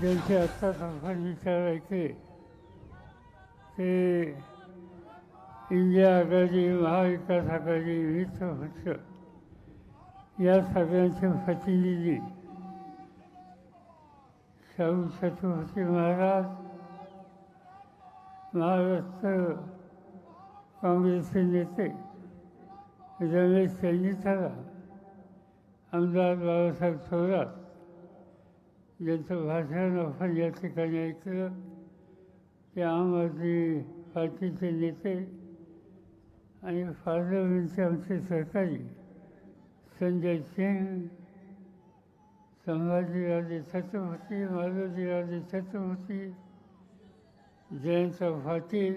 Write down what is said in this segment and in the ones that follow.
ज्यांचे आत्ता आपण विचार ते इंडिया आघाडी महाविकास आघाडी वित्त पक्ष या सगळ्यांचे प्रतिनिधी. शाहू छत्रपती महाराज महाराष्ट्र काँग्रेसचे नेते रमेश चन्नीथारा आमदार बाबासाहेब थोरात ज्यांचं भाषण आपण या ठिकाणी ऐकलं ते आम आदमी पार्टीचे नेते आणि पार्लमेंटचे आमचे सहकारी संजय सिंग संभाजीराजे छत्रपती माधवजीराजे छत्रपती जयंत पाटील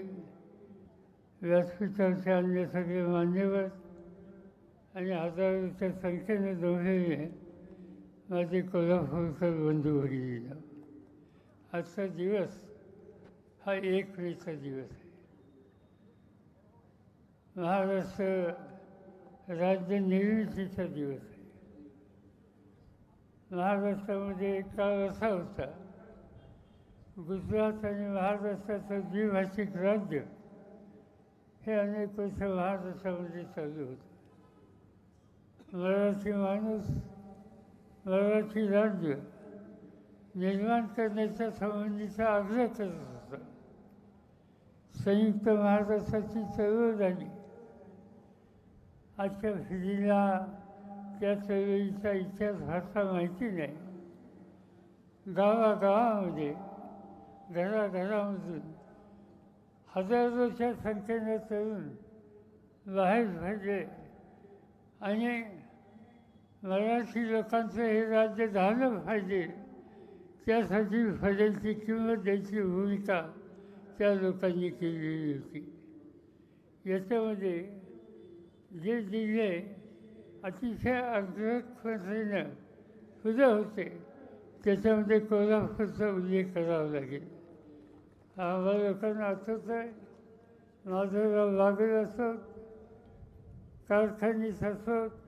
व्यासपीठाचे अन्य सगळे मान्यवर आणि हजारोच्या संख्येने जमलेले माझे कोल्हापूरकर बंधू भगिनी आजचा दिवस हा एक वेळचा दिवस आहे. महाराष्ट्र राज्य निर्मितीचा दिवस आहे. महाराष्ट्रामध्ये एक काळ असा होता गुजरात आणि महाराष्ट्राचं द्विभाषिक राज्य हे अनेक वर्ष महाराष्ट्रामध्ये चालू होतं. मराठी माणूस मराठी राज्य निर्माण करण्याच्या संबंधीचा आग्रह करत होता. संयुक्त महाराष्ट्राची चळवळ झाली आजच्या पिढीला त्या चळवळीचा इतिहास फारसा माहिती नाही. गावागावामध्ये घराघरामधून हजारोच्या संख्येनं तरुण बाहेर पडले आणि मराठी लोकांचं हे राज्य झालं पाहिजे. त्यासाठी फड्यांची किंमत द्यायची भूमिका त्या लोकांनी केलेली होती. याच्यामध्ये जे जिल्हे अतिशय अग्रपद्धतीनं पुढे होते. त्याच्यामध्ये कोल्हापूरचा उल्लेख करावा लागेल. आम्हाला लोकांना आठवत आहे माधवराव लागत असत कारखानीस असत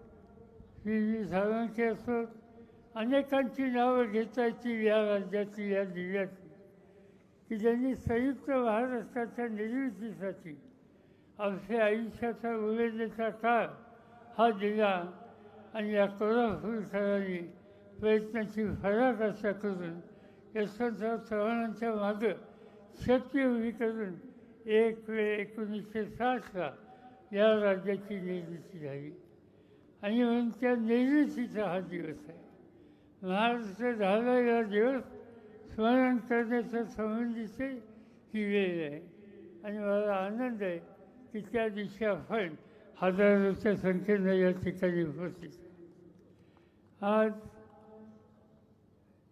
पी व्ही झाडांची असत. अनेकांची नावं घेता येतील या राज्याची या जिल्ह्याची. की ज्यांनी संयुक्त महाराष्ट्राच्या निर्मितीसाठी आमच्या आयुष्याचा उमेदीचा काळ हा दिला आणि या कोल्हापूरकरांनी प्रयत्नाची फराक अशा करून यशवंतराव चव्हाणांच्या मागं शक्य उभी करून एक वेळ एकोणीसशे साठला या राज्याची निर्मिती झाली. आणि म्हणून त्या निर्मितीचा हा दिवस आहे. महाराष्ट्र झाला या दिवस स्मरण करण्याच्या संबंधीचे ही वेळ आहे. आणि मला आनंद आहे की त्या दिवशी आपण हजारोच्या संख्येनं या ठिकाणी उपस्थित आहे. आज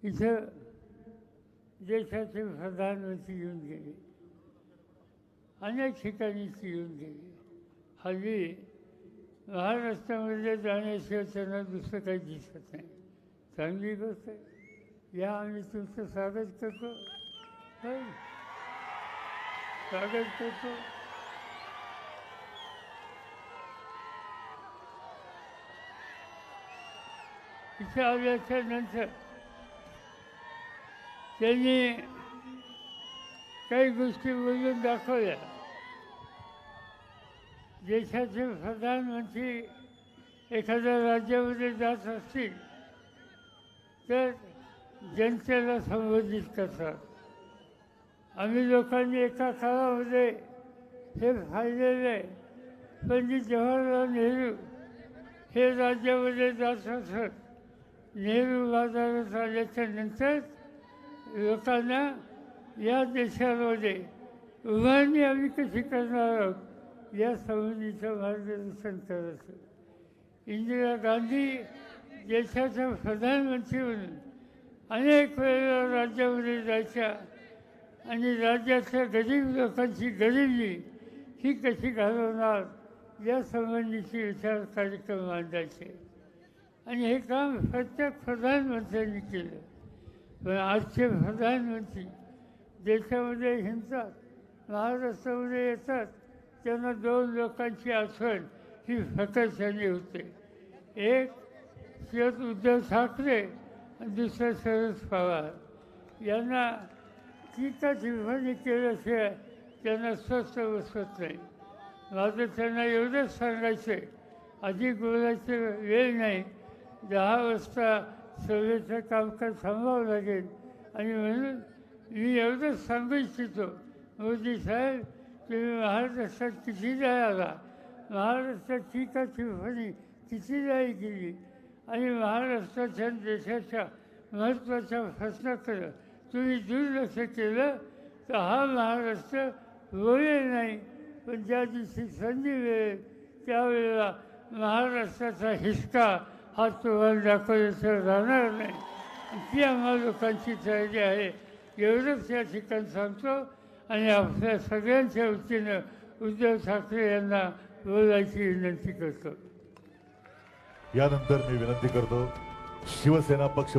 इथं देशाचे प्रधानमंत्री येऊन गेले. अनेक ठिकाणीच येऊन गेले. हल्ली महाराष्ट्रामध्ये जाण्याशिवाय त्यांना दुसरं काही दिसत नाही. चांगली गोष्ट आहे. या आम्ही तुमचं स्वागत करतो. स्वागत करतो. इथे आल्याच्यानंतर त्यांनी काही गोष्टी बोलून दाखवल्या. देशाचे प्रधानमंत्री एखाद्या राज्यामध्ये जात असतील तर जनतेला संबोधित करतात. आम्ही लोकांनी एका काळामध्ये हे फायदेले पंडित म्हणजे जवाहरलाल नेहरू हे राज्यामध्ये जात असत. नेहरू बाजारात आल्याच्यानंतर लोकांना या देशामध्ये उभारणी आम्ही कशी करणार आहोत? या संबंधीचं मार्गदर्शन करत इंदिरा गांधी देशाच्या प्रधानमंत्री म्हणून अनेक वेळेला राज्यामध्ये जायच्या आणि राज्यातल्या गरीब लोकांची गरिबी ही कशी घालवणार या संबंधीचे विचार कार्यक्रम मांडायचे. आणि हे काम प्रत्येक प्रधानमंत्र्यांनी केलं. पण आजचे प्रधानमंत्री देशामध्ये हिंडतात महाराष्ट्रामध्ये येतात त्यांना दोन लोकांची आठवण ही फकरशाने होते. एक शरद उद्धव ठाकरे आणि दुसरं शरद पवार. यांना टीका टिप्पणी केल्याशिवाय त्यांना स्वस्त बसत नाही. माझं त्यांना एवढंच सांगायचं आहे अधिक बोलायचं वेळ नाही. दहा वाजता सभेचं कामकाज थांबावं लागेल. आणि म्हणून मी एवढंच सांगू इच्छितो. मोदी साहेब तुम्ही महाराष्ट्रात कितीदा आला महाराष्ट्रात टीका किती कितीदा गेली आणि महाराष्ट्राच्या देशाच्या महत्त्वाच्या प्रश्नाकडं तुम्ही दुर्लक्ष केलं तर हा महाराष्ट्र होईल नाही। पण ज्या दिवशी संधी मिळेल त्यावेळेला महाराष्ट्राचा हिसका हा तुम्हाला दाखवल्याशिवाय राहणार नाही। ती आम्हा लोकांची तयारी आहे एवढंच या ठिकाणी सांगतो आणि आपल्या सगळ्यांच्या वतीनं उद्धव ठाकरे यांना बोलायची विनंती करतो. यानंतर मी विनंती करतो शिवसेना पक्ष